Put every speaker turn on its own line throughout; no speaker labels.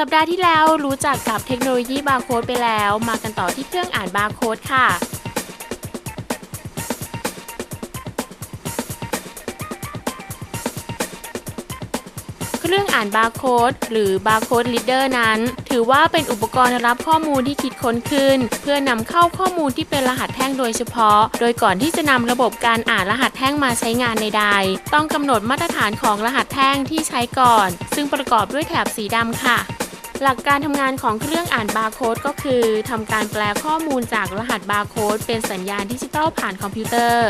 สัปดา
ห์ที่แล้วรู้จักกับเทคโนโลยีบาร์โค้ดไปแล้ว มากันต่อที่เครื่องอ่านบาร์โค้ดค่ะ เครื่องอ่านบาร์โค้ดหรือบาร์โค้ดลีดเดอร์นั้น ถือว่าเป็นอุปกรณ์รับข้อมูลที่คิดค้นขึ้น เพื่อนำเข้าข้อมูลที่เป็นรหัสแท่งโดยเฉพาะ โดยก่อนที่จะนำระบบการอ่านรหัสแท่งมาใช้งานใดๆต้องกำหนดมาตรฐานของรหัสแท่งที่ใช้ก่อน ซึ่งประกอบด้วยแถบสีดำค่ะ หลักการทำงานของเครื่องอ่านบาร์โค้ดก็คือทำการแปลข้อมูลจากรหัสบาร์โค้ดเป็นสัญญาณดิจิตอลผ่านคอมพิวเตอร์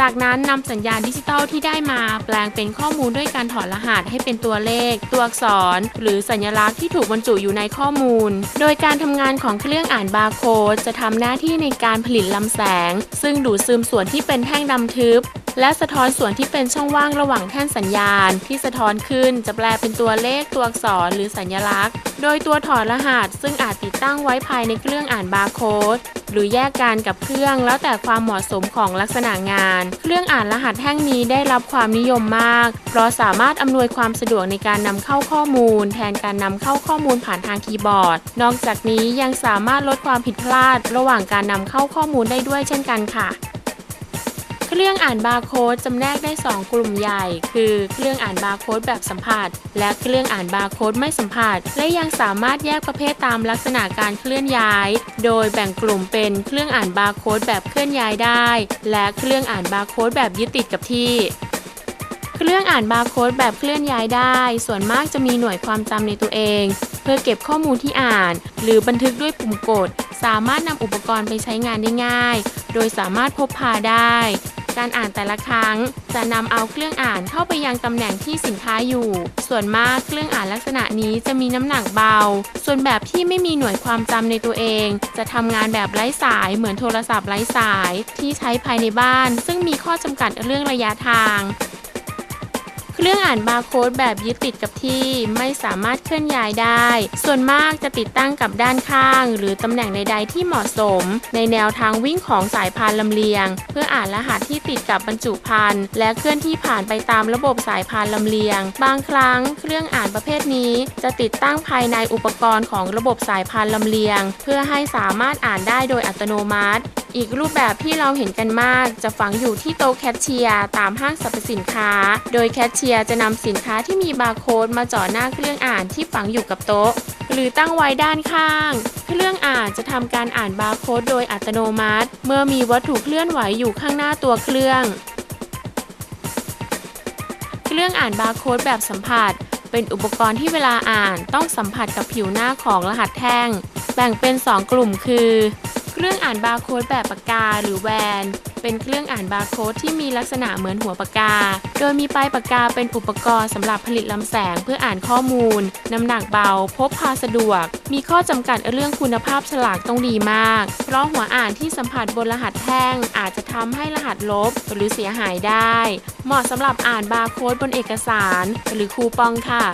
จากนั้นนำสัญญาณดิจิตอลที่ได้มา แปลงเป็นข้อมูลด้วยการถอดรหัสให้เป็นตัวเลข ตัวอักษร หรือสัญลักษณ์ที่ถูกบรรจุอยู่ในข้อมูล โดยการทำงานของเครื่องอ่านบาร์โค้ดจะทำหน้าที่ในการผลิตลำแสง ซึ่งดูดซึมส่วนที่เป็นแท่งดำทึบ และสะท้อนส่วนที่เป็นช่องว่างระหว่างแท่นสัญญาณ ที่สะท้อนขึ้นจะแปลเป็นตัวเลขตัวอักษรหรือสัญลักษณ์ โดยตัวถอดรหัส ซึ่งอาจติดตั้งไว้ภายในเครื่องอ่านบาร์โค้ดหรือแยกกันกับเครื่องแล้วแต่ความเหมาะสมของลักษณะงาน เครื่องอ่านรหัสแท่งนี้ได้รับความนิยมมาก เพราะสามารถอำนวยความสะดวกในการนำเข้าข้อมูล แทนการนำเข้าข้อมูลผ่านทางคีย์บอร์ด นอกจากนี้ยังสามารถลดความผิดพลาด ระหว่างการนำเข้าข้อมูลได้ด้วยเช่นกันค่ะ เครื่องอ่านบาร์โค้ดจำแนกได้ 2 กลุ่มใหญ่ คือเครื่องอ่านบาร์โค้ดแบบสัมผัส และเครื่องอ่านบาร์โค้ดไม่สัมผัส และยังสามารถแยกประเภทตามลักษณะการเคลื่อนย้าย โดยแบ่งกลุ่มเป็นเครื่องอ่านบาร์โค้ดแบบเคลื่อนย้ายได้ และเครื่องอ่านบาร์โค้ดแบบยึดติดกับที่เครื่องอ่านบาร์โค้ดแบบเคลื่อนย้ายได้ ส่วนมากจะมีหน่วยความจำในตัวเอง เพื่อเก็บข้อมูลที่อ่าน หรือบันทึกด้วยปุ่มกด สามารถนำอุปกรณ์ไปใช้งานได้ง่าย โดยสามารถพบพาได้ การอ่านแต่ละครั้ง จะนำเอาเครื่องอ่านเข้าไปยังตำแหน่งที่สินค้าอยู่ ส่วนมากเครื่องอ่านลักษณะนี้จะมีน้ำหนักเบา ส่วนแบบที่ไม่มีหน่วยความจำในตัวเอง จะทำงานแบบไร้สายเหมือนโทรศัพท์ไร้สาย ที่ใช้ภายในบ้าน ซึ่งมีข้อจำกัดเรื่องระยะทาง เครื่องอ่านบาร์โค้ดแบบยึดติดกับที่ไม่สามารถเคลื่อนย้ายได้ ส่วนมากจะติดตั้งกับด้านข้าง หรือตำแหน่งใด ๆ ที่เหมาะสม ในแนวทางวิ่งของสายพานลำเลียง เพื่ออ่านรหัสที่ติดกับบรรจุภัณฑ์และเคลื่อนที่ผ่านไปตามระบบสายพานลำเลียง บางครั้งเครื่องอ่านประเภทนี้ จะติดตั้งภายในอุปกรณ์ของระบบสายพานลำเลียง เพื่อให้สามารถอ่านได้โดยอัตโนมัติอีกรูปแบบที่เราเห็นกันมาก จะฝังอยู่ที่โต๊ะแคชเชียร์ตามห้างสรรพสินค้า โดยแคชเชียร์จะนำสินค้าที่มีบาร์โค้ดมาจ่อหน้าเครื่องอ่านที่ฝังอยู่กับโต๊ะ หรือตั้งไว้ด้านข้าง เครื่องอ่านจะทำการอ่านบาร์โค้ดโดยอัตโนมัติ เมื่อมีวัตถุเคลื่อนไหวอยู่ข้างหน้าตัวเครื่อง เครื่องอ่านบาร์โค้ดแบบสัมผัส เป็นอุปกรณ์ที่เวลาอ่านต้องสัมผัสกับผิวหน้าของรหัสแท่ง แบ่งเป็น 2 กลุ่มคือ เครื่องอ่านบาร์โค้ดแบบปากกาหรือแวน เป็นเครื่องอ่านบาร์โค้ดที่มีลักษณะเหมือนหัวปากกา โดยมีปลายปากกาเป็นอุปกรณ์สำหรับผลิตลำแสงเพื่ออ่านข้อมูล น้ำหนักเบา พบพาสะดวก มีข้อจำกัดเรื่องคุณภาพฉลากต้องดีมาก เพราะหัวอ่านที่สัมผัสบนรหัสแท่ง อาจจะทำให้รหัสลบหรือเสียหายได้ เหมาะสำหรับอ่านบาร์โค้ดบนเอกสาร หรือคูปองค่ะ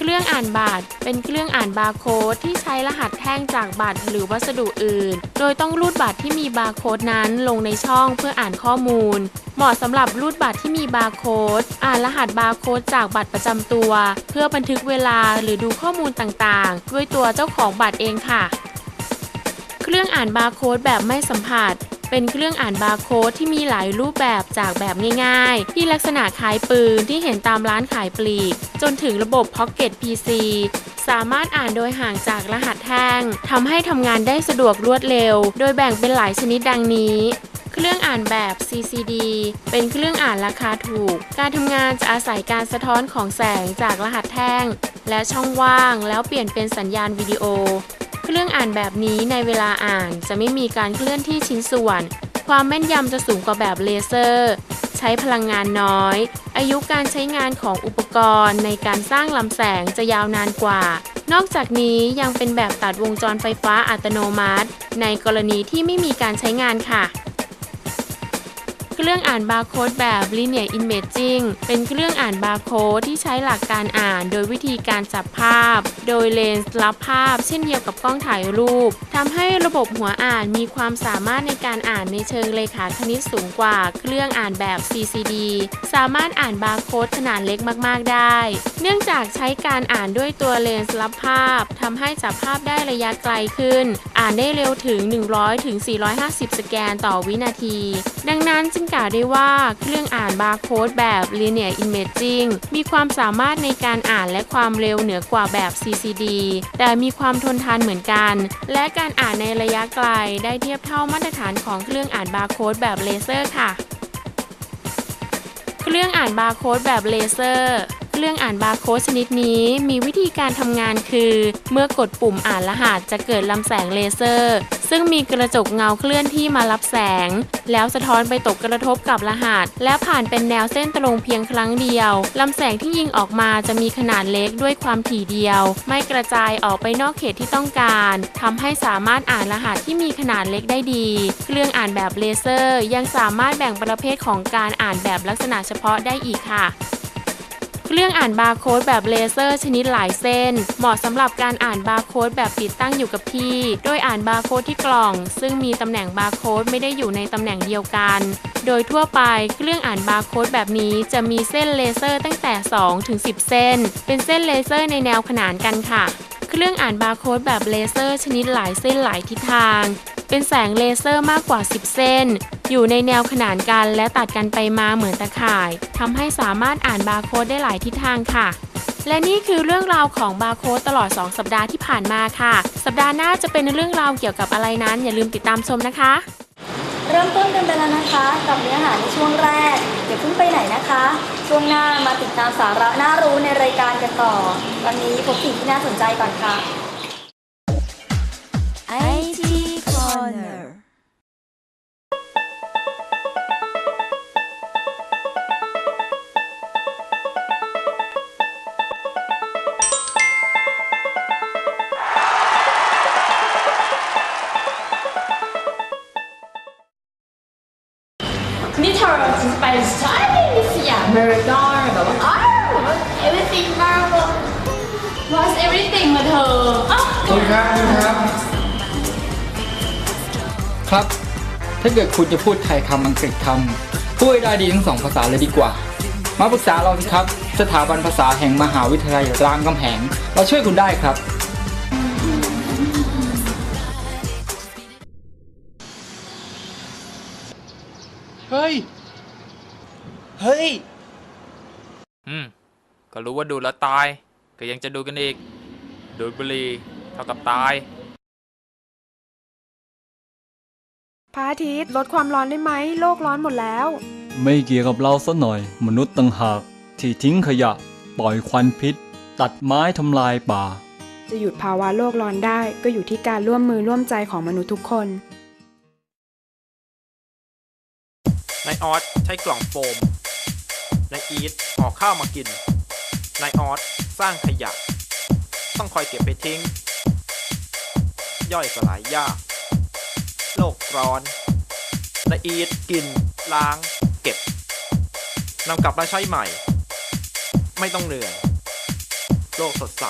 เครื่องอ่านบัตรเป็นเครื่องอ่านบาร์โค้ดที่ใช้รหัสแท่งจากบัตรหรือวัสดุอื่น โดยต้องรูดบัตรที่มีบาร์โค้ดนั้นลงในช่องเพื่ออ่านข้อมูล เหมาะสำหรับรูดบัตรที่มีบาร์โค้ดอ่านรหัสบาร์โค้ดจากบัตรประจำตัว เพื่อบันทึกเวลาหรือดูข้อมูลต่างๆ ด้วยตัวเจ้าของบัตรเองค่ะ เครื่องอ่านบาร์โค้ดแบบไม่สัมผัส เป็นเครื่องอ่านบาร์โค้ดที่มีหลายรูปแบบจากแบบง่ายๆ ที่ลักษณะคล้ายปืนที่เห็นตามร้านขายปลีก จนถึงระบบ Pocket PC สามารถอ่านโดยห่างจากรหัสแท่งทำให้ทำงานได้สะดวกรวดเร็ว โดยแบ่งเป็นหลายชนิดดังนี้เครื่องอ่านแบบ CCD เป็นเครื่องอ่านราคาถูก การทำงานจะอาศัยการสะท้อนของแสงจากรหัสแท่ง และช่องว่างแล้วเปลี่ยนเป็นสัญญาณวิดีโอ เครื่องอ่านแบบนี้ในเวลาอ่านจะไม่มีการเคลื่อนที่ชิ้นส่วน ความแม่นยำจะสูงกว่าแบบเลเซอร์ ใช้พลังงานน้อย อายุการใช้งานของอุปกรณ์ในการสร้างลำแสงจะยาวนานกว่า นอกจากนี้ยังเป็นแบบตัดวงจรไฟฟ้าอัตโนมัติ ในกรณีที่ไม่มีการใช้งานค่ะ เครื่องอ่านบาร์โค้ดแบบ Linear Imaging เป็นเครื่องอ่านบาร์โค้ดที่ใช้หลักการอ่านโดยวิธีการจับภาพ โดยเลนส์รับภาพเช่นเดียวกับกล้องถ่ายรูปทำให้ระบบหัวอ่านมีความสามารถในการอ่านในเชิงเลขาคณิตสูงกว่าเครื่องอ่านแบบ CCD สามารถอ่านบาร์โค้ดขนาดเล็กมากๆ ได้ เนื่องจากใช้การอ่านด้วยตัวเลนส์รับภาพทำให้จับภาพได้ระยะไกลขึ้น อ่านได้เร็วถึง 100ถึง450 สแกนต่อวินาที ดังนั้นจึงกล่าวได้ว่าเครื่องอ่านบาร์โค้ดแบบ Linear Imaging มีความสามารถในการอ่านและความเร็วเหนือกว่าแบบ CCD แต่มีความทนทานเหมือนกัน และการอ่านในระยะไกลได้เทียบเท่ามาตรฐานของเครื่องอ่านบาร์โค้ดแบบเลเซอร์ค่ะ เครื่องอ่านบาร์โค้ดแบบเลเซอร์ เครื่องอ่านบาร์โค้ดชนิดนี้มีวิธีการทำงานคือ เมื่อกดปุ่มอ่านรหัสจะเกิดลำแสงเลเซอร์ ซึ่งมีกระจกเงาเคลื่อนที่มารับแสง แล้วสะท้อนไปตกกระทบกับรหัส และผ่านเป็นแนวเส้นตรงเพียงครั้งเดียวลำแสงที่ยิงออกมาจะมีขนาดเล็กด้วยความถี่เดียว ไม่กระจายออกไปนอกเขตที่ต้องการทำให้สามารถอ่านรหัสที่มีขนาดเล็กได้ดี เครื่องอ่านแบบเลเซอร์ ยังสามารถแบ่งประเภทของการอ่านแบบลักษณะเฉพาะได้อีกค่ะ เครื่องอ่านบาร์โค้ดแบบเลเซอร์ชนิดหลายเส้น เหมาะสำหรับการอ่านบาร์โค้ดแบบติดตั้งอยู่กับที่ โดยอ่านบาร์โค้ดที่กล่อง ซึ่งมีตำแหน่งบาร์โค้ดไม่ได้อยู่ในตำแหน่งเดียวกัน โดยทั่วไปเครื่องอ่านบาร์โค้ดแบบนี้จะมีเส้นเลเซอร์ตั้งแต่ 2 ถึง 10 เส้น เป็นเส้นเลเซอร์ในแนวขนานกันค่ะ เครื่องอ่านบาร์โค้ดแบบเลเซอร์ชนิดหลายเส้นหลายทิศทาง เป็นแสงเลเซอร์มากกว่า 10 เส้น อยู่ในแนวขนานกันและตัดกันไปมาเหมือนตะข่ายทำให้สามารถอ่านบาร์โค้ดได้หลายทิศทางค่ะ และนี่คือเรื่องราวของบาร์โค้ดตลอด 2 สัปดาห์ที่ผ่านมาค่ะ สัปดาห์หน้าจะเป็นเรื่องราวเกี่ยวกับอะไรนั้น อย่าลืมติดตามชมนะคะ
เริ่มต้นกันไปแล้วนะคะกับเนื้อหาในช่วงแรกอย่าเพิ่งไปไหนนะคะ ช่วงหน้ามาติดตามสาระน่ารู้ในรายการกันต่อตอนนี้พบสิ่งที่น่าสนใจก่อนค่ะ
IT Corner
นี่
ถ้าเกิดคุณจะพูดไทยคำอังกฤษคำพูดให้ได้ดีทั้งสองภาษาเลยดีกว่า มาปรึกษาเราสิครับ สถาบันภาษาแห่งมหาวิทยาลัยรามคำแหง เราช่วยคุณได้ครับ
เฮ้ย
เฮ้ย
อืม ก็รู้ว่าดูดแล้วตาย ก็ยังจะดูกันอีก ดูดบุหรี่เท่ากับตาย
ระอาทิตย์ลดความร้อนได้ไหมโลกร้อนหมดแล้ว
ไม่เกี่ยวกับเราซะหน่อย มนุษย์ต่างหาก ที่ทิ้งขยะ ปล่อยควันพิษ ตัดไม้ทำลายป่า
จะหยุดภาวะโลกร้อนได้ก็อยู่ที่การร่วมมือร่วมใจของมนุษย์ทุกคน
นายออสใช้กล่องโฟมนายอีทห่อข้าวมากินนายออสสร้างขยะ ต้องคอยเก็บไปทิ้ง ย่อยสลายยากโลก ร้อนละเอีดกิน ล้าง เก็บนำกลับมาใช้ใหม่ ไม่ต้องเหนื่อย โลกสดใส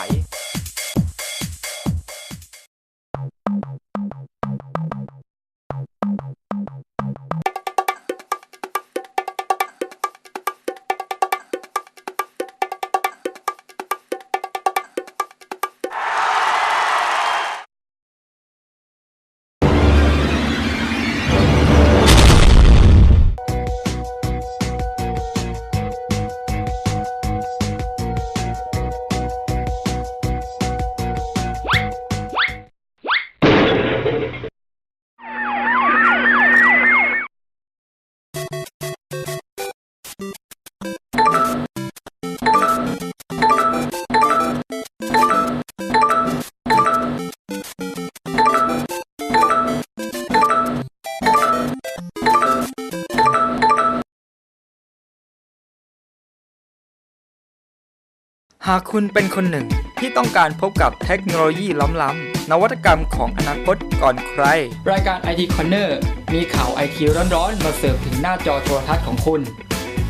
หากคุณเป็นคนหนึ่งที่ต้องการพบกับเทคโนโลยีล้ำ
นวัตกรรมของอนาคตก่อนใคร
รายการ IT Corner มีข่าวไอทีร้อนๆ มาเสิร์ฟถึงหน้าจอโทรทัศน์ของคุณ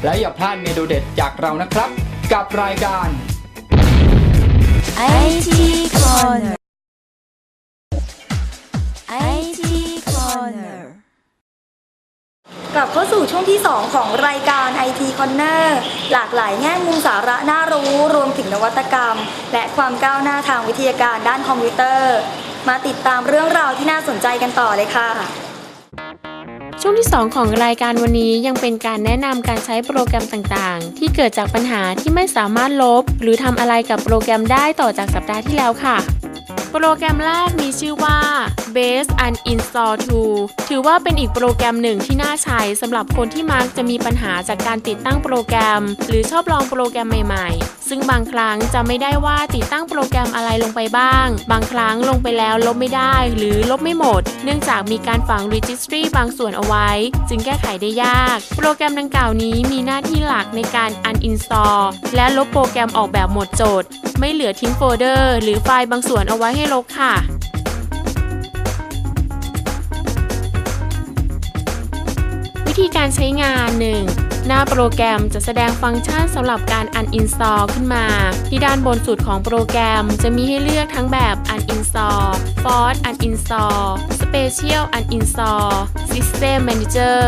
และอย่าพลาดเมนูเด็ดจากเรานะครับ กับรายการ
IT Corner
ลับเข้าสู่ช่วงที่ 2 ของรายการ IT Corner หลากหลายแง่มุมสาระน่ารู้ รวมถึงนวัตกรรม และความก้าวหน้าทางวิทยาการด้านคอมพิวเตอร์ มาติดตามเรื่องราวที่น่าสนใจกันต่อเลยค่ะ
ช่วงที่ 2 ของรายการวันนี้ยังเป็นการแนะนำการใช้โปรแกรมต่างๆ ที่เกิดจากปัญหาที่ไม่สามารถลบ หรือทำอะไรกับโปรแกรมได้ต่อจากสัปดาห์ที่แล้วค่ะ โปรแกรมแรกมีชื่อว่า Base Uninstall Tool ถือว่าเป็นอีกโปรแกรมหนึ่งที่น่าใช้สำหรับคนที่มักจะมีปัญหาจากการติดตั้งโปรแกรม หรือชอบลองโปรแกรมใหม่ๆ ซึ่งบางครั้งจะไม่ได้ว่าติดตั้งโปรแกรมอะไรลงไปบ้าง บางครั้งลงไปแล้วลบไม่ได้ หรือลบไม่หมด เนื่องจากมีการฝัง registry บางส่วนเอาไว้ จึงแก้ไขได้ยาก โปรแกรมดังกล่าวนี้มีหน้าที่หลักในการ uninstall และลบโปรแกรมออกแบบหมดจทย์ไม่เหลือทิ้งโฟลเดอร์ หรือไฟล์บางส่วนเอาไว้ให้ลบค่ะ วิธีการใช้งาน 1. หน้าโปรแกรมจะแสดงฟังก์ชันสำหรับการ uninstall ขึ้นมา ที่ด้านบนสุดของโปรแกรมจะมีให้เลือกทั้งแบบ uninstall force uninstall special uninstall system manager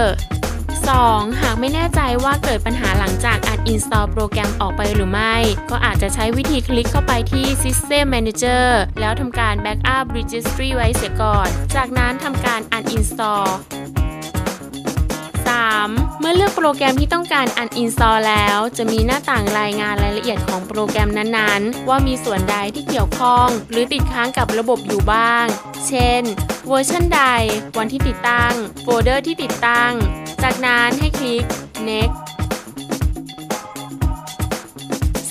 2. หากไม่แน่ใจว่าเกิดปัญหาหลังจาก uninstall โปรแกรมออกไปหรือไม่ ก็อาจจะใช้วิธีคลิกเข้าไปที่ System Manager แล้วทำการ Backup Registry ไว้เสียก่อน จากนั้นทำการ uninstall 3. เมื่อเลือกโปรแกรมที่ต้องการ uninstall แล้ว จะมีหน้าต่างรายงานรายละเอียดของโปรแกรมนั้นๆ ว่ามีส่วนใดที่เกี่ยวข้อง หรือติดค้างกับระบบอยู่บ้าง เช่น เวอร์ชันใด วันที่ติดตั้ง โฟลเดอร์ที่ติดตั้ง จากนั้นให้คลิก next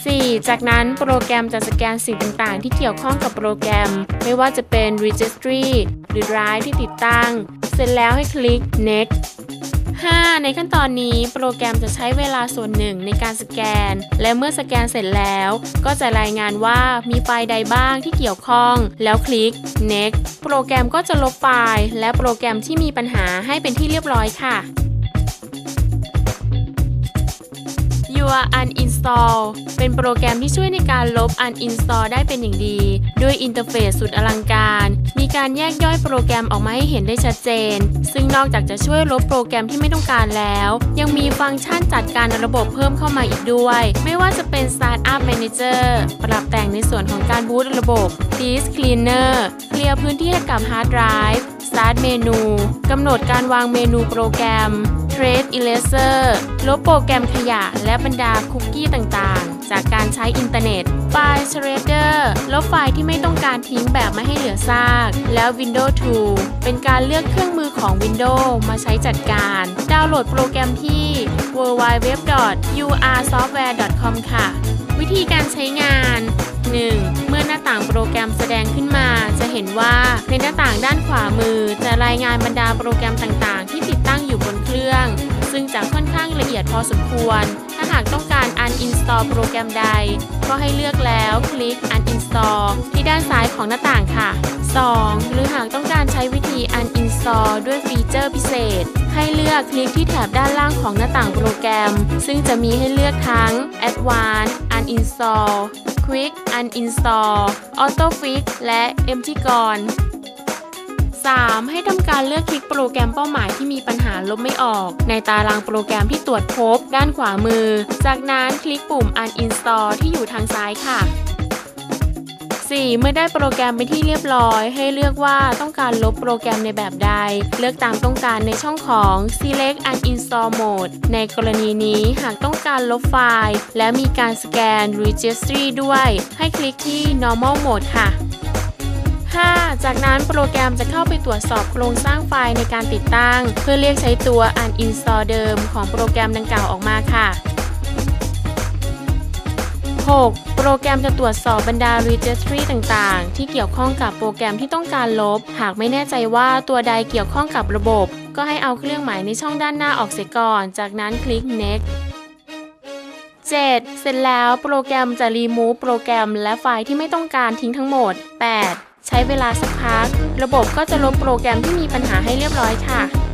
4. จากนั้นโปรแกรมจะสแกนสิ่งต่างๆ ที่เกี่ยวข้องกับโปรแกรม ไม่ว่าจะเป็น registry หรือ drive ที่ติดตั้ง เสร็จแล้วให้คลิก next 5. ในขั้นตอนนี้โปรแกรมจะใช้เวลาส่วนหนึ่งในการสแกน และเมื่อสแกนเสร็จแล้ว ก็จะรายงานว่ามีไฟล์ใดบ้างที่เกี่ยวข้อง แล้วคลิก next โปรแกรมก็จะลบไฟล์ และโปรแกรมที่มีปัญหาให้เป็นที่เรียบร้อยค่ะ Your Uninstall เป็นโปรแกรมที่ช่วยในการลบ Uninstall ได้เป็นอย่างดี ด้วยอินเทอร์เฟซสุดอลังการ มีการแยกย่อยโปรแกรมออกมาให้เห็นได้ชัดเจน ซึ่งนอกจากจะช่วยลบโปรแกรมที่ไม่ต้องการแล้ว ยังมีฟังก์ชันจัดการระบบเพิ่มเข้ามาอีกด้วย ไม่ว่าจะเป็น Startup Manager ปรับแต่งในส่วนของการบูตระบบ Disk Cleaner เคลียร์พื้นที่ให้กับ Hard Drive Start เมนูกำหนดการวางเมนูโปรแกรม r a c e Eraser ลบโปรแกรมขยะและบรรดาคุกกี้ต่างๆ จากการใช้อินเทอร์เน็ต ไฟล์ Shredder ลบไฟล์ที่ไม่ต้องการทิ้งแบบไม่ให้เหลือซาก แล้ว Windows Tool เป็นการเลือกเครื่องมือของ Windows มาใช้จัดการ ดาวน์โหลดโปรแกรมที่ www.ursoftware.com ค่ะ วิธีการใช้งาน 1. เมื่อหน้าต่างโปรแกรมแสดงขึ้นมา จะเห็นว่าในหน้าต่างด้านขวามือ จะรายงานบรรดาโปรแกรมต่างๆ ที่ติดตั้งอยู่บนเครื่อง ซึ่งจะค่อนข้างละเอียดพอสมควร ถ้าหากต้องการ uninstall โปรแกรมใด ก็ให้เลือกแล้วคลิก uninstall ที่ด้านซ้ายของหน้าต่างค่ะ 2. หรือหากต้องการใช้วิธี uninstall ด้วยฟีเจอร์พิเศษ ให้เลือกคลิกที่แถบด้านล่างของหน้าต่างโปรแกรม ซึ่งจะมีให้เลือกทั้ง Advanced Uninstall Quick Uninstall Auto Fix และ Empty Gone 3. ให้ทำการเลือกคลิกโปรแกรมเป้าหมายที่มีปัญหาลบไม่ออก ในตารางโปรแกรมที่ตรวจพบด้านขวามือ จากนั้นคลิกปุ่ม Uninstall ที่อยู่ทางซ้ายค่ะ 4. เมื่อได้โปรแกรมเป็นที่เรียบร้อย ให้เลือกว่าต้องการลบโปรแกรมในแบบใด เลือกตามต้องการในช่องของ Select Uninstall Mode ในกรณีนี้หากต้องการลบไฟล์ และมีการสแกน Registry ด้วย ให้คลิกที่ Normal Mode ค่ะ 5. จากนั้นโปรแกรมจะเข้าไปตรวจสอบโครงสร้างไฟล์ในการติดตั้ง เพื่อเรียกใช้ตัว uninstall เดิมของโปรแกรมดังกล่าวออกมาค่ะ 6. โปรแกรมจะตรวจสอบบรรดา registry ต่างๆ ที่เกี่ยวข้องกับโปรแกรมที่ต้องการลบ หากไม่แน่ใจว่าตัวใดเกี่ยวข้องกับระบบ ก็ให้เอาเครื่องหมายในช่องด้านหน้าออกเสียก่อน จากนั้นคลิก next 7. เสร็จแล้วโปรแกรมจะ remove โปรแกรมและไฟล์ที่ไม่ต้องการทิ้งทั้งหมด 8. ใช้เวลาสักพัก ระบบก็จะลบโปรแกรมที่มีปัญหาให้เรียบร้อยค่ะ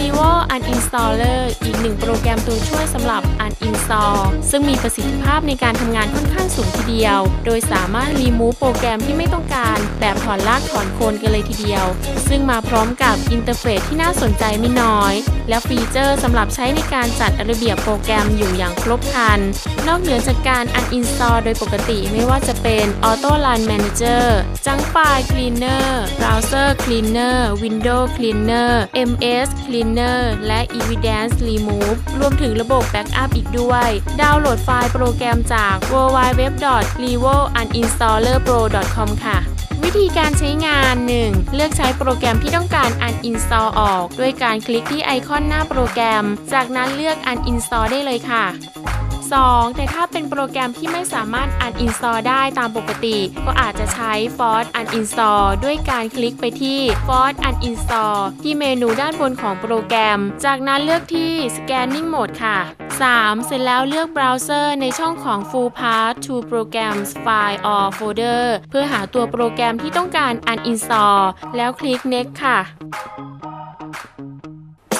l e v o Uninstaller อีกหนึ่งโปรแกรมตัวช่วยสำหรับ Uninstall ซึ่งมีประสิทธิภาพในการทำงานค่อนข้างสูงทีเดียว โดยสามารถรีมูฟโปรแกรมที่ไม่ต้องการ แบบถอนลากถอนโคนกันเลยทีเดียว ซึ่งมาพร้อมกับอินเทอร์เฟซที่น่าสนใจไม่น้อย และฟีเจอร์สำหรับใช้ในการจัดระเบียบโปรแกรมอยู่อย่างครบครัน นอกเหนือจากการ uninstall โดยปกติไม่ว่าจะเป็น Auto Run Manager Junk File Cleaner Browser Cleaner Window Cleaner MS Cleaner และ Evidence Remove รวมถึงระบบ Backup อีกด้วย ดาวน์โหลดไฟล์โปรแกรมจาก w w w l e v o u n i n s t a l l e r p r o c o m ค่ะวิธีการใช้งาน 1. เลือกใช้โปรแกรมที่ต้องการ uninstall ออก ด้วยการคลิกที่ไอคอนหน้าโปรแกรม จากนั้นเลือก uninstall ได้เลยค่ะ 2. แต่ถ้าเป็นโปรแกรมที่ไม่สามารถ uninstall ได้ตามปกติ ก็อาจจะใช้ force uninstall ด้วยการคลิกไปที่ force uninstall ที่เมนูด้านบนของโปรแกรม จากนั้นเลือกที่ scanning mode ค่ะ 3. เสร็จแล้วเลือกเบราว์เซอร์ในช่องของ full path to programs file or folder เพื่อหาตัวโปรแกรมที่ต้องการ uninstall แล้วคลิก next ค่ะ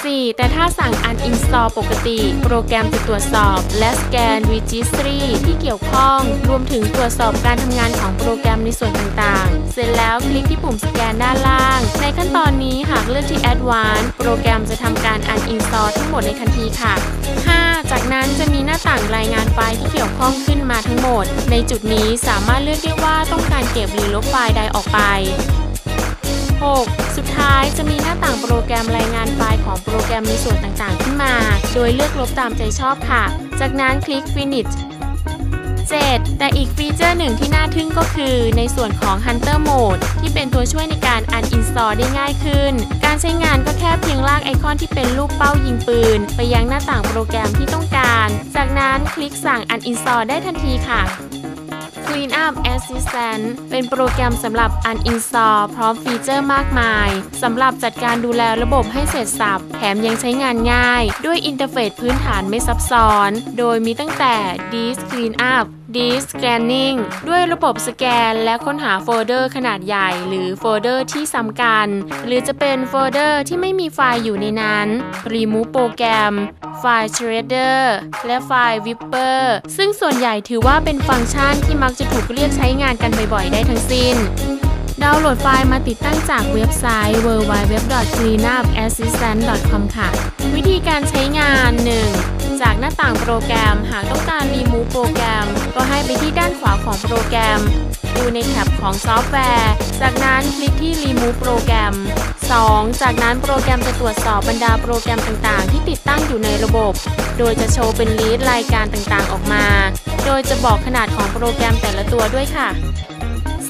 4. แต่ถ้าสั่ง uninstall ปกติ โปรแกรมจะตรวจสอบ และสแกน registry ที่เกี่ยวข้อง รวมถึงตรวจสอบการทำงานของโปรแกรมในส่วนต่างๆ เสร็จแล้วคลิกที่ปุ่มสแกนด้านล่าง ในขั้นตอนนี้หากเลือกที่ advanced โปรแกรมจะทำการ uninstall ทั้งหมดในทันทีค่ะ 5. จากนั้นจะมีหน้าต่างรายงานไฟล์ที่เกี่ยวข้องขึ้นมาทั้งหมด ในจุดนี้สามารถเลือกได้ว่าต้องการเก็บหรือลบไฟล์ใดออกไป 6. สุดท้ายจะมีหน้าต่างโปรแกรมรายงานไฟล์ของโปรแกรมในส่วนต่างๆ ขึ้นมา โดยเลือกลบตามใจชอบค่ะ จากนั้นคลิก finish 7. แต่อีกฟีเจอร์หนึ่งที่น่าทึ่งก็คือ ในส่วนของ Hunter Mode ที่เป็นตัวช่วยในการ uninstall ได้ง่ายขึ้น การใช้งานก็แค่เพียงลากไอคอนที่เป็นรูปเป้ายิงปืน ไปยังหน้าต่างโปรแกรมที่ต้องการ จากนั้นคลิกสั่ง uninstall ได้ทันทีค่ะ Clean Up Assistant เป็นโปรแกรมสำหรับ uninstall พร้อมฟีเจอร์มากมายสำหรับจัดการดูแลระบบให้เสร็จสับ แถมยังใช้งานง่าย ด้วยอินเทอร์เฟซพื้นฐานไม่ซับซ้อน โดยมีตั้งแต่ Disk Clean Up Disk Scanning ด้วยระบบสแกนและค้นหาโฟลเดอร์ขนาดใหญ่ หรือโฟลเดอร์ที่ซ้ำกัน หรือจะเป็นโฟลเดอร์ที่ไม่มีไฟล์อยู่ในนั้น Remove โปรแกรม ไฟล์ Shredder และไฟล์ Whipper ซึ่งส่วนใหญ่ถือว่าเป็นฟังก์ชันที่มักจะถูกเรียกใช้งานกันบ่อยๆ ได้ทั้งสิ้นดาวน์โหลดไฟล์มาติดตั้งจากเว็บไซต์ www.cleanupassistant.com ค่ะ วิธีการใช้งาน 1. จากหน้าต่างโปรแกรม หากต้องการรีมูฟโปรแกรม ก็ให้ไปที่ด้านขวาของโปรแกรม ดูในแท็บของซอฟต์แวร์ จากนั้นคลิกที่ Remove โปรแกรม 2. จากนั้นโปรแกรมจะตรวจสอบบรรดาโปรแกรมต่างๆ ที่ติดตั้งอยู่ในระบบ โดยจะโชว์เป็นลิสต์รายการต่างๆออกมา โดยจะบอกขนาดของโปรแกรมแต่ละตัวด้วยค่ะ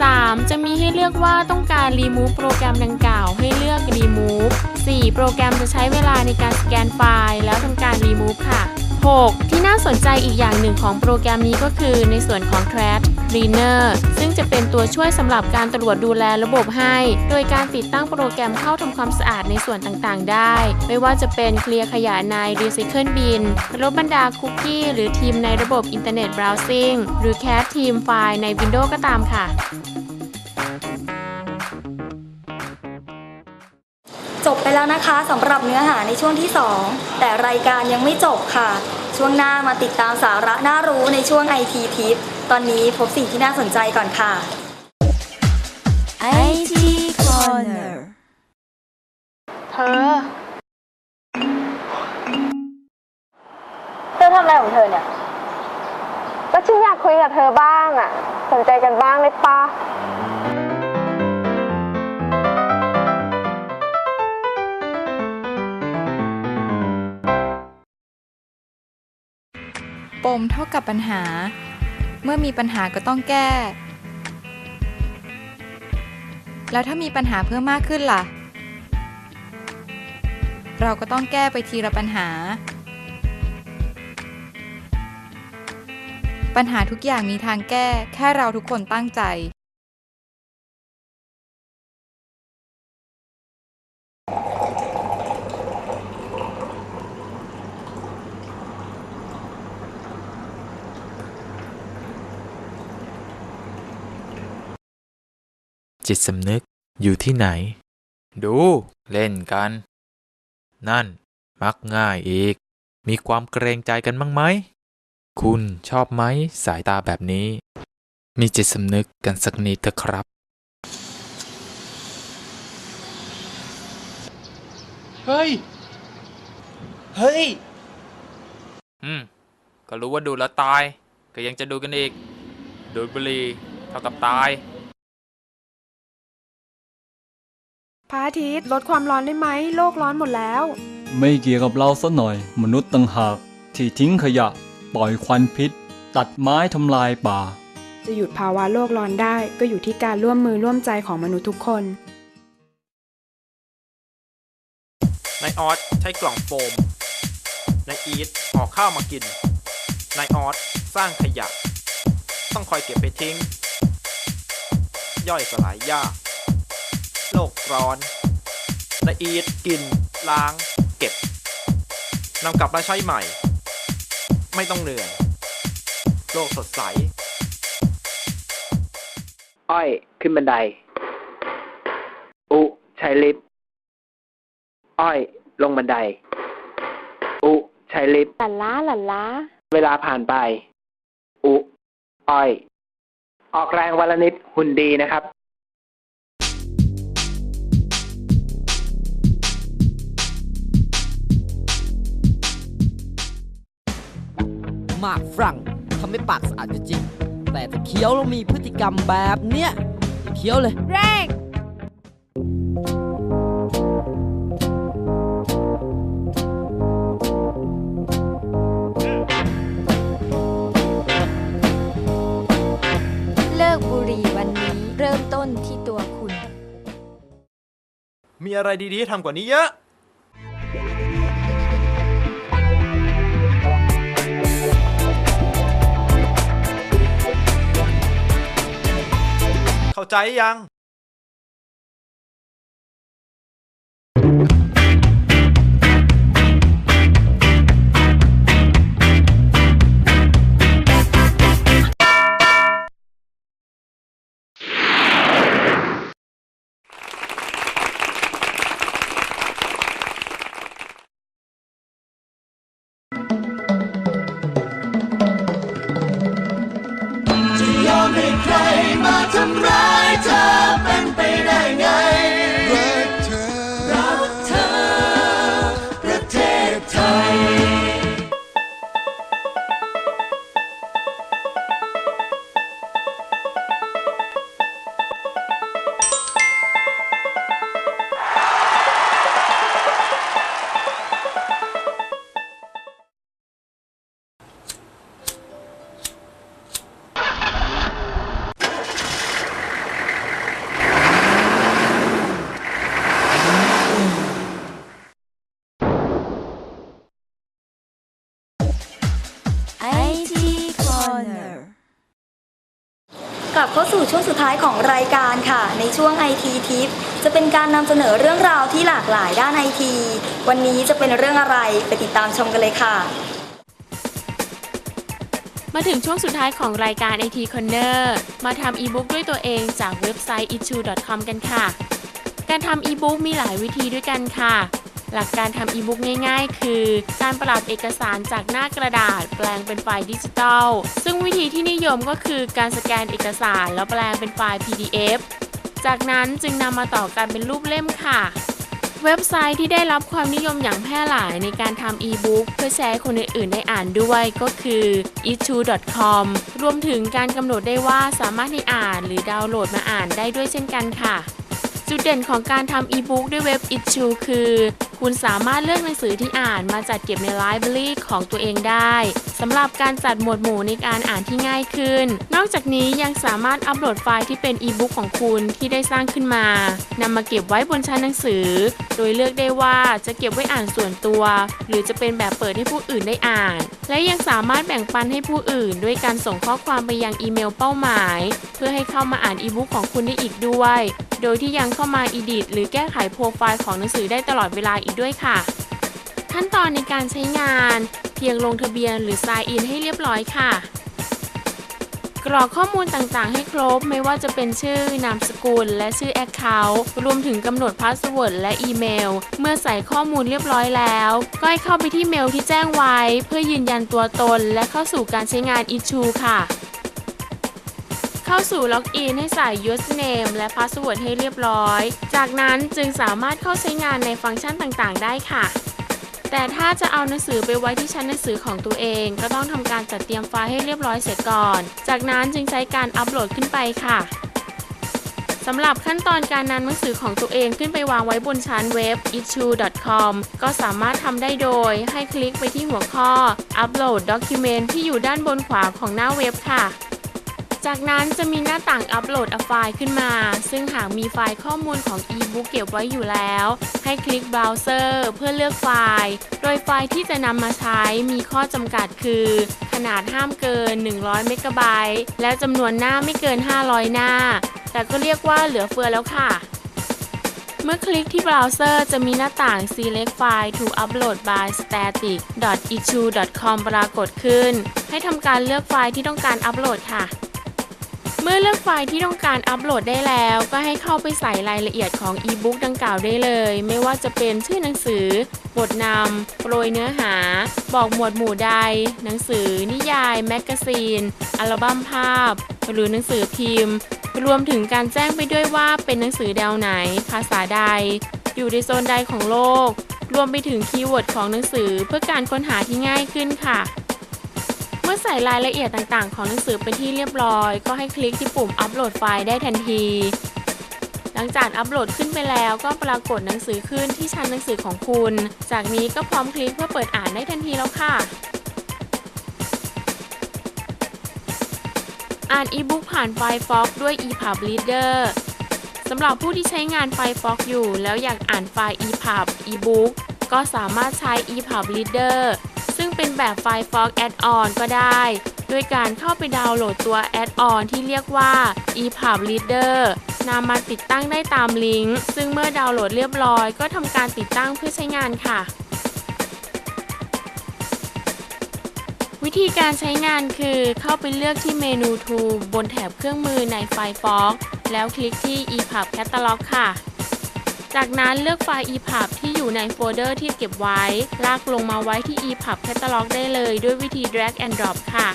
3. จะมีให้เลือกว่าต้องการรีมูฟโปรแกรมดังกล่าวให้เลือกรีมูฟ 4. โปรแกรมจะใช้เวลาในการสแกนไฟล์แล้วทำการรีมูฟค่ะ 6. ที่น่าสนใจอีกอย่างหนึ่งของโปรแกรมนี้ก็คือในส่วนของ r e n e r ซึ่งจะเป็นตัวช่วยสำหรับการตรวจดูแลระบบให้ โดยการติดตั้งโปรแกรมเข้าทำความสะอาดในส่วนต่างๆ ได้ ไม่ว่าจะเป็นเคลียร์ขยะใน Recycle Bin ลบบรรดาคุกกี้หรือทีมในระบบ Internet Browsing หรือ Cat ทีมไฟล์ใน Windows ก็ตามค่ะ
จบไปแล้วนะคะสำหรับเนื้อหาในช่วงที่ 2 แต่รายการยังไม่จบค่ะ ช่วงหน้ามาติดตามสาระน่ารู้ในช่วง IT Tip ตอนนี้พบสิ่งที่น่าสนใจก่อนค่ะ
IT Corner
เธอ เธอทำอะไรของเธอเนี่ย
ก็ฉันอยากคุยกับเธอบ้างอะสนใจกันบ้างเลยปะ
ปมเท่ากับปัญหา เมื่อมีปัญหาก็ต้องแก้ แล้วถ้ามีปัญหาเพิ่มมากขึ้นล่ะ เราก็ต้องแก้ไปทีละปัญหา ปัญหาทุกอย่างมีทางแก้ แค่เราทุกคนตั้งใจ
จิตสำนึกอยู่ที่ไหน ดูเล่นกัน นั่น มักง่ายอีก มีความเกรงใจกันบ้างไหม คุณชอบไหมสายตาแบบนี้ มีจิตสำนึกกันสักนิดเถอะครับ
เฮ้ย เฮ้ย
อืม ก็รู้ว่าดูแล้วตาย ก็ยังจะดูกันอีก ดูดบุหรี่เท่ากับตาย
พระอาทิตย์ลดความร้อนได้ไหมโลกร้อนหมดแล้ว
ไม่เกี่ยวกับเราสักหน่อย มนุษย์ต่างหาก ที่ทิ้งขยะ ปล่อยควันพิษ ตัดไม้ทำลายป่า
จะหยุดภาวะโลกร้อนได้ก็อยู่ที่การร่วมมือร่วมใจของมนุษย์ทุกคน
นายออสใช้กล่องโฟมนายอีทห่อข้าวมากินนายออสสร้างขยะ ต้องคอยเก็บไปทิ้ง ย่อยสลายยากโลก ร้อนนายอีทกิน ล้าง เก็บนำกลับมาใช้ใหม่ ไม่ต้องเหนื่อยโลกสดใส
อ้อยขึ้นบันได อุใช้ลิฟต์อ้อย ลงบันได อุใช้ลิฟต์
หลันล้าหลันล้า
เวลาผ่านไป อุ อ้อย ออกแรงวันละนิดหุ่นดีนะครับ
มากฝรั่งทำให้ปากสะอาดก็จริง แต่ถ้าเคี้ยวแล้วมีพฤติกรรมแบบเนี้ยอย่าเคี้ยวเลย
แรงเลิกบุหรี่วันนี้เริ่มต้นที่ตัวคุณ
มีอะไรดีๆให้ทำกว่านี้เยอะ ใจยัง
ก
ลับเข้าสู่ช่วงสุดท้ายของรายการค่ะ ในช่วง IT Tip จะเป็นการนำเสนอเรื่องราวที่หลากหลายด้านไอที วันนี้จะเป็นเรื่องอะไรไปติดตามชมกันเลยค่ะ
มาถึงช่วงสุดท้ายของรายการ IT Corner มาทำอีบุ๊กด้วยตัวเองจากเว็บไซต์ issue.com กันค่ะ การทำอีบุ๊กมีหลายวิธีด้วยกันค่ะ หลักการทำอีบุ๊กง่ายๆ คือ การปรับเอกสารจากหน้ากระดาษ แปลงเป็นไฟล์ดิจิทัล ซึ่งวิธีที่นิยมก็คือการสแกนเอกสารแล้วแปลงเป็นไฟล์ PDF จากนั้นจึงนำมาต่อกันเป็นรูปเล่มค่ะเว็บไซต์ที่ได้รับความนิยมอย่างแพร่หลายในการทำอีบุ๊กเพื่อแชร์คนอื่นๆได้อ่านด้วยก็คือ issue.com รวมถึงการกำหนดได้ว่าสามารถให้อ่านหรือดาวน์โหลดมาอ่านได้ด้วยเช่นกันค่ะ จุดเด่นของการทำอีบุ๊กด้วยเว็บ Issue คือ คุณสามารถเลือกหนังสือที่อ่านมาจัดเก็บในไลบรารีของตัวเองได้สำหรับการจัดหมวดหมู่ในการอ่านที่ง่ายขึ้น นอกจากนี้ยังสามารถอัปโหลดไฟล์ที่เป็นอีบุ๊กของคุณที่ได้สร้างขึ้นมานำมาเก็บไว้บนชั้นหนังสือ โดยเลือกได้ว่าจะเก็บไว้อ่านส่วนตัว หรือจะเป็นแบบเปิดให้ผู้อื่นได้อ่าน และยังสามารถแบ่งปันให้ผู้อื่น ด้วยการส่งข้อความไปยังอีเมลเป้าหมาย เพื่อให้เข้ามาอ่านอีบุ๊กของคุณได้อีกด้วย โดยที่ยังเข้ามาอีดิทหรือแก้ไขโปรไฟล์ของหนังสือได้ตลอดเวลาอีกด้วยค่ะ ขั้นตอนในการใช้งานเพียงลงทะเบียนหรือ sign in ให้เรียบร้อยค่ะ กรอกข้อมูลต่างๆ ให้ครบไม่ว่าจะเป็นชื่อนามสกุล และชื่อ Account รวมถึงกำหนดพาสเวิร์ดและอีเมล เมื่อใส่ข้อมูลเรียบร้อยแล้ว ก็ให้เข้าไปที่เมลที่แจ้งไว้ เพื่อยืนยันตัวตนและเข้าสู่การใช้งาน Issue ค่ะ เข้าสู่ล็อกอินให้ใส่ username และ password ให้เรียบร้อย จากนั้นจึงสามารถเข้าใช้งานในฟังก์ชันต่างๆ ได้ค่ะ แต่ถ้าจะเอาหนังสือไปไว้ที่ชั้นหนังสือของตัวเอง ก็ต้องทำการจัดเตรียมไฟล์ให้เรียบร้อยเสร็จก่อน จากนั้นจึงใช้การอัปโหลดขึ้นไปค่ะสำหรับขั้นตอนการนำหนังสือของตัวเองขึ้นไปวางไว้บนชั้นเว็บ issue.com ก็สามารถทำได้โดย ให้คลิกไปที่หัวข้อ Upload Document ที่อยู่ด้านบนขวาของหน้าเว็บค่ะ จากนั้นจะมีหน้าต่างอัปโหลดไฟล์ขึ้นมา ซึ่งหากมีไฟล์ข้อมูลของ e-book เก็บไว้อยู่แล้ว ให้คลิกเบราว์เซอร์เพื่อเลือกไฟล์ โดยไฟล์ที่จะนำมาใช้มีข้อจำกัดคือ ขนาดห้ามเกิน 100 เมกะไบต์และจำนวนหน้าไม่เกิน 500 หน้า แต่ก็เรียกว่าเหลือเฟือแล้วค่ะเมื่อคลิกที่เบราว์เซอร์จะมีหน้าต่าง Select File to Upload by static.issue.com ปรากฏขึ้น ให้ทำการเลือกไฟล์ที่ต้องการอัปโหลดค่ะ เมื่อเลือกไฟล์ที่ต้องการอัปโหลดได้แล้ว ก็ให้เข้าไปใส่รายละเอียดของอีบุ๊กดังกล่าวได้เลย ไม่ว่าจะเป็นชื่อหนังสือ บทนำโปรยเนื้อหา บอกหมวดหมู่ใด หนังสือ นิยาย แมกกาซีน อัลบั้มภาพ หรือหนังสือพิมพ์ รวมถึงการแจ้งไปด้วยว่าเป็นหนังสือแนวไหน ภาษาใด อยู่ในโซนใดของโลก รวมไปถึงคีย์เวิร์ดของหนังสือเพื่อการค้นหาที่ง่ายขึ้นค่ะ มื่อใส่รายละเอียดต่างๆ ของหนังสือเป็นที่เรียบร้อย ก็ให้คลิกที่ปุ่มอัปโหลดไฟล์ได้ทันที หลังจากอัปโหลดขึ้นไปแล้วก็ปรากฏหนังสือขึ้นที่ชั้นหนังสือของคุณ จากนี้ก็พร้อมคลิกเพื่อเปิดอ่านได้ทันทีแล้วค่ะอ่านอีบุ๊กผ่านไฟล์ Fox ด้วย ePub Reader สำหรับผู้ที่ใช้งานไฟล์ Fox อยู่ แล้วอยากอ่านไฟล์ ePub ebook ก็สามารถใช้ ePub Reader เป็นแบบไฟล์ Fox Add-on ก็ได้ด้วยการเข้าไปดาวน์โหลดตัว Add-on ที่เรียกว่า ePub Reader นำมาติดตั้งได้ตามลิงก์ ซึ่งเมื่อดาวน์โหลดเรียบร้อยก็ทำการติดตั้งเพื่อใช้งานค่ะ วิธีการใช้งานคือเข้าไปเลือกที่เมนู Tool บนแถบเครื่องมือในไฟล์ Fox แล้วคลิกที่ ePub Catalog ค่ะ จากนั้นเลือกไฟล์ ePub ที่อยู่ในโฟลเดอร์ที่เก็บไว้ ลากลงมาไว้ที่ ePub Catalog ได้เลยด้วยวิธี drag and drop ค่ะ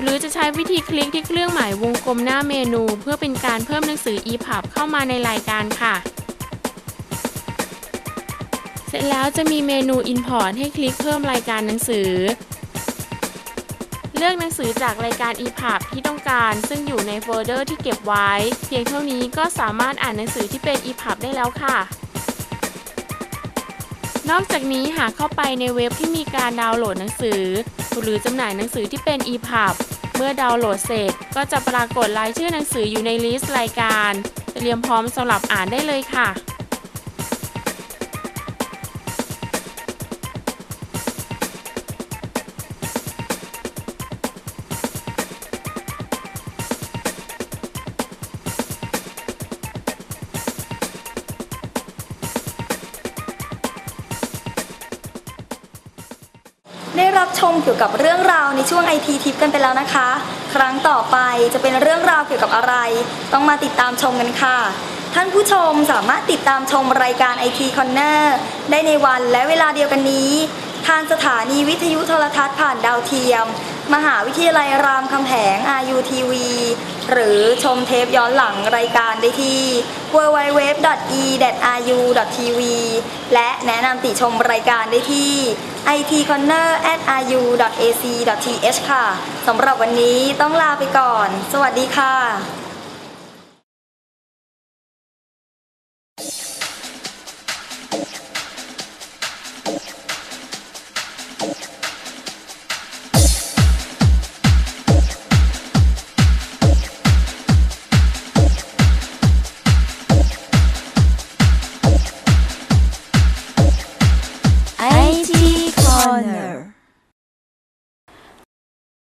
หรือจะใช้วิธีคลิกที่เครื่องหมายวงกลมหน้าเมนู เพื่อเป็นการเพิ่มหนังสือ ePub เข้ามาในรายการค่ะเสร็จแล้วจะมีเมนู Import ให้คลิกเพิ่มรายการหนังสือ เลือกหนังสือจากรายการ ePub ที่ต้องการ ซึ่งอยู่ในโฟลเดอร์ที่เก็บไว้ เพียงเท่านี้ก็สามารถอ่านหนังสือที่เป็น ePub ได้แล้วค่ะ นอกจากนี้หากเข้าไปในเว็บที่มีการดาวน์โหลดหนังสือ หรือจำหน่ายหนังสือที่เป็น ePub เมื่อดาวน์โหลดเสร็จ ก็จะปรากฏรายชื่อหนังสืออยู่ในลิสต์รายการ เตรียมพร้อมสำหรับอ่านได้เลยค่ะ
ชมเกี่ยวกับเรื่องราวในช่วงไอทีทิปกันไปแล้วนะคะ ครั้งต่อไปจะเป็นเรื่องราวเกี่ยวกับอะไร ต้องมาติดตามชมกันค่ะ ท่านผู้ชมสามารถติดตามชมรายการไอทีคอนเนอร์ได้ในวันและเวลาเดียวกันนี้ ทางสถานีวิทยุโทรทัศน์ผ่านดาวเทียม มหาวิทยาลัยรามคำแหง RUTV หรือชมเทปย้อนหลังรายการได้ที่ www.e.ru.tv และแนะนำติชมรายการได้ที่ itcorner@ru.ac.th ค่ะ สำหรับวันนี้ต้องลาไปก่อน สวัสดีค่ะ